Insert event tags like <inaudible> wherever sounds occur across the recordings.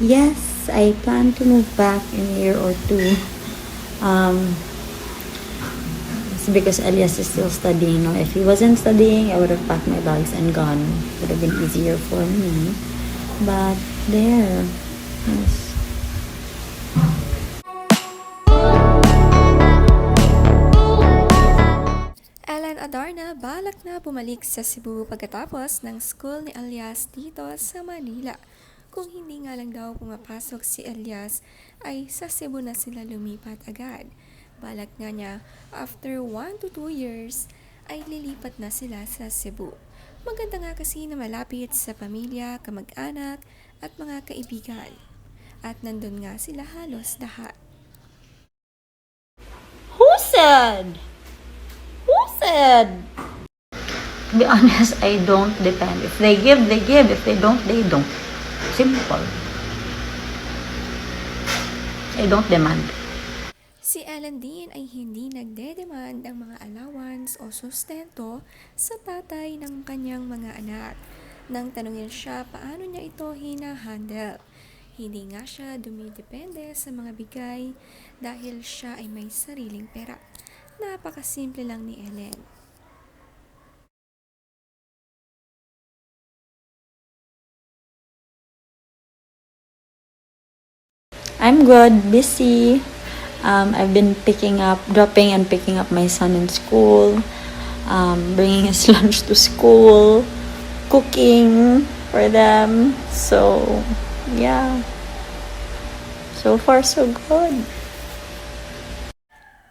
Yes, I plan to move back in a year or two. Um, it's because Elias is still studying. No? If he wasn't studying, I would have packed my bags and gone. Would have been easier for me. But there, yes. Adarna balak na bumalik sa Cebu pagkatapos ng school ni Elias dito sa Manila. Kung hindi nga lang daw pumapasok si Elias, ay sa Cebu na sila lumipat agad. Balak nga niya, after 1 to 2 years, ay lilipat na sila sa Cebu. Maganda nga kasi na malapit sa pamilya, kamag-anak, at mga kaibigan. At nandun nga sila halos lahat. Who said? Who said? To be honest, I don't depend. If they give, they give. If they don't, they don't. Simple. I don't demand. Si Ellen din ay hindi nagdedemand ng mga allowance o sustento sa tatay ng kanyang mga anak. Nang tanungin siya paano niya ito hinahandle. Hindi nga siya dumidepende sa mga bigay dahil siya ay may sariling pera. Napakasimple lang ni Ellen. I'm good, busy. Um, I've been picking up, dropping and picking up my son in school, um, bringing his <laughs> lunch to school, cooking for them. So, yeah. So far, so good.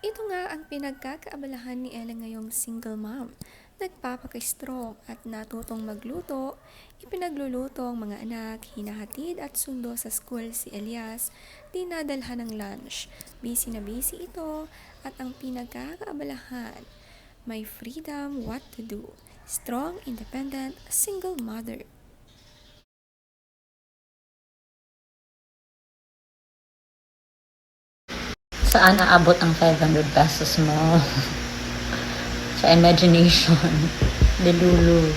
Ito nga ang pinagkakaabalahan ni Ellen ngayong single mom. Nagpapaka-strong at natutong magluto, ipinagluluto ang mga anak, hinahatid at sundo sa school si Elias, dinadalhan ng lunch. Busy na busy ito at ang pinagkakaabalahan, may freedom what to do. Strong, independent, single mother. Saan aabot ang 500 pesos mo? <laughs> Sa imagination. <laughs> Delulu.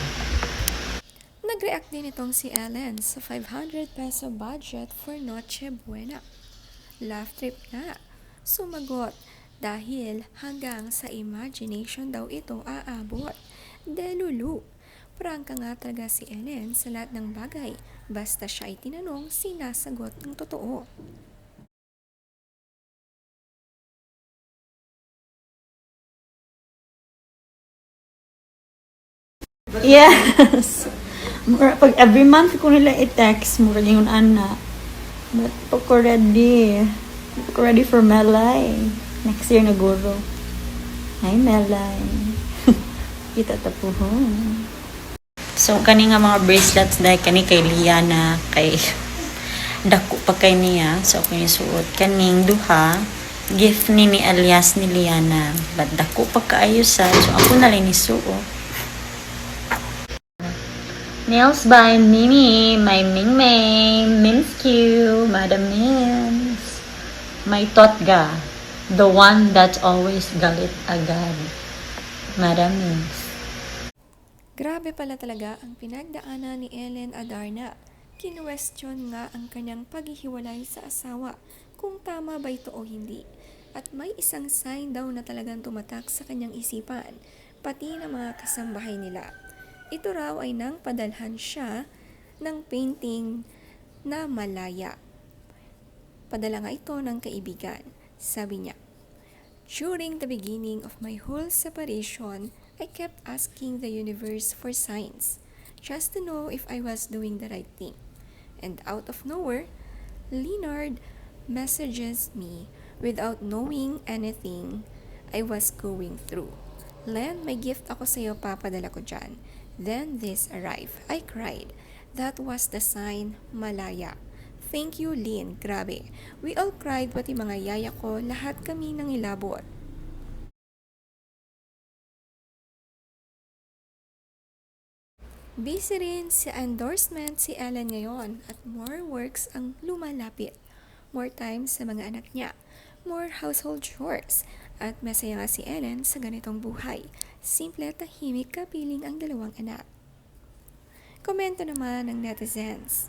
Nag-react din itong si Ellen sa 500 peso budget for Noche Buena. Laugh trip na. Sumagot dahil hanggang sa imagination daw ito aabot. Delulu. Prangka nga talaga si Ellen sa lahat ng bagay. Basta siya ay tinanong, sinasagot ng totoo. Yes. Mura, pag every month ko nila i-text, mura yung ana. But pag ko ready. Pag ready for Melay. Next year na guro. Hi, Melay. <laughs> Kita tapuhon. So, kani nga mga bracelets dahil kani kay Liana, kay <laughs> dako pa kay niya. So, ako yung suot. Kaning duha, gift ni ni alias ni Liana. But dako pa kaayo sa. So, ako na ni suot. Nails by Mimi, my Ming Ming, Minskew, Madam Mims. My Totga, the one that's always galit agad. Madam Mims. Grabe pala talaga ang pinagdaanan ni Ellen Adarna. Kinwestiyon nga ang kanyang paghihiwalay sa asawa kung tama ba ito o hindi. At may isang sign daw na talagang tumatak sa kanyang isipan, pati ng mga kasambahay nila. Ito raw ay nang padalhan siya ng painting na malaya. Padala nga ito ng kaibigan. Sabi niya, During the beginning of my whole separation, I kept asking the universe for signs, just to know if I was doing the right thing. And out of nowhere, Leonard messages me without knowing anything I was going through. Len, may gift ako sa'yo, papadala ko dyan. Then this arrived. I cried. That was the sign, Malaya. Thank you, Lynn. Grabe. We all cried, pati mga yaya ko, lahat kami nang ilabot. Busy rin sa endorsement si Ellen ngayon at more works ang lumalapit. More time sa mga anak niya. More household chores. At masaya nga si Ellen sa ganitong buhay. Simple at tahimik kapiling ang dalawang anak. Komento naman ng netizens.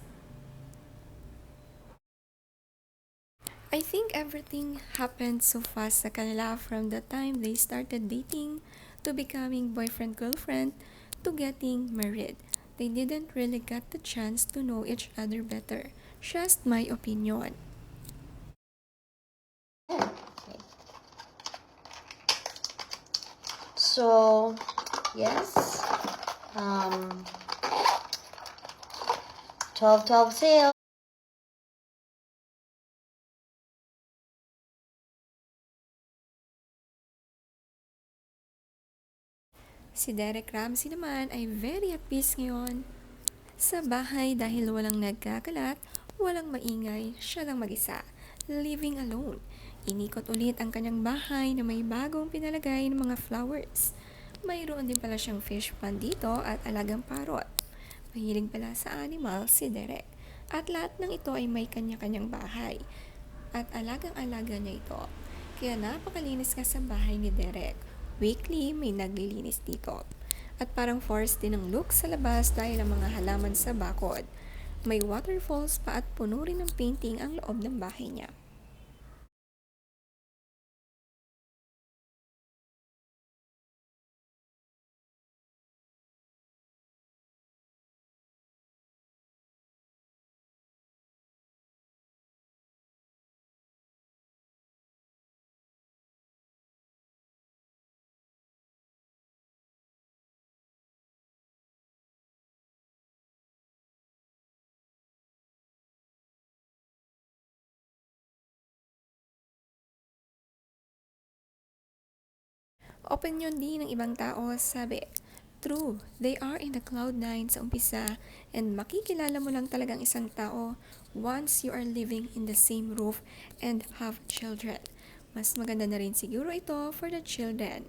I think everything happened so fast sa kanila from the time they started dating to becoming boyfriend-girlfriend to getting married. They didn't really get the chance to know each other better. Just my opinion. So, yes. Um, 12-12 sale. Si Derek Ramsey naman ay very at peace ngayon sa bahay dahil walang nagkakalat, walang maingay, siya lang mag-isa, living alone. Inikot ulit ang kanyang bahay na may bagong pinalagay ng mga flowers. Mayroon din pala siyang fish pond dito at alagang parot. Mahilig pala sa animal si Derek. At lahat ng ito ay may kanya-kanyang bahay. At alagang-alaga niya ito. Kaya napakalinis ka sa bahay ni Derek. Weekly, may naglilinis dito. At parang forced din ang look sa labas dahil ang mga halaman sa bakod. May waterfalls pa at puno rin ng painting ang loob ng bahay niya. Opinion din ng ibang tao, sabi, True, they are in the cloud nine sa umpisa and makikilala mo lang talagang isang tao once you are living in the same roof and have children. Mas maganda na rin siguro ito for the children.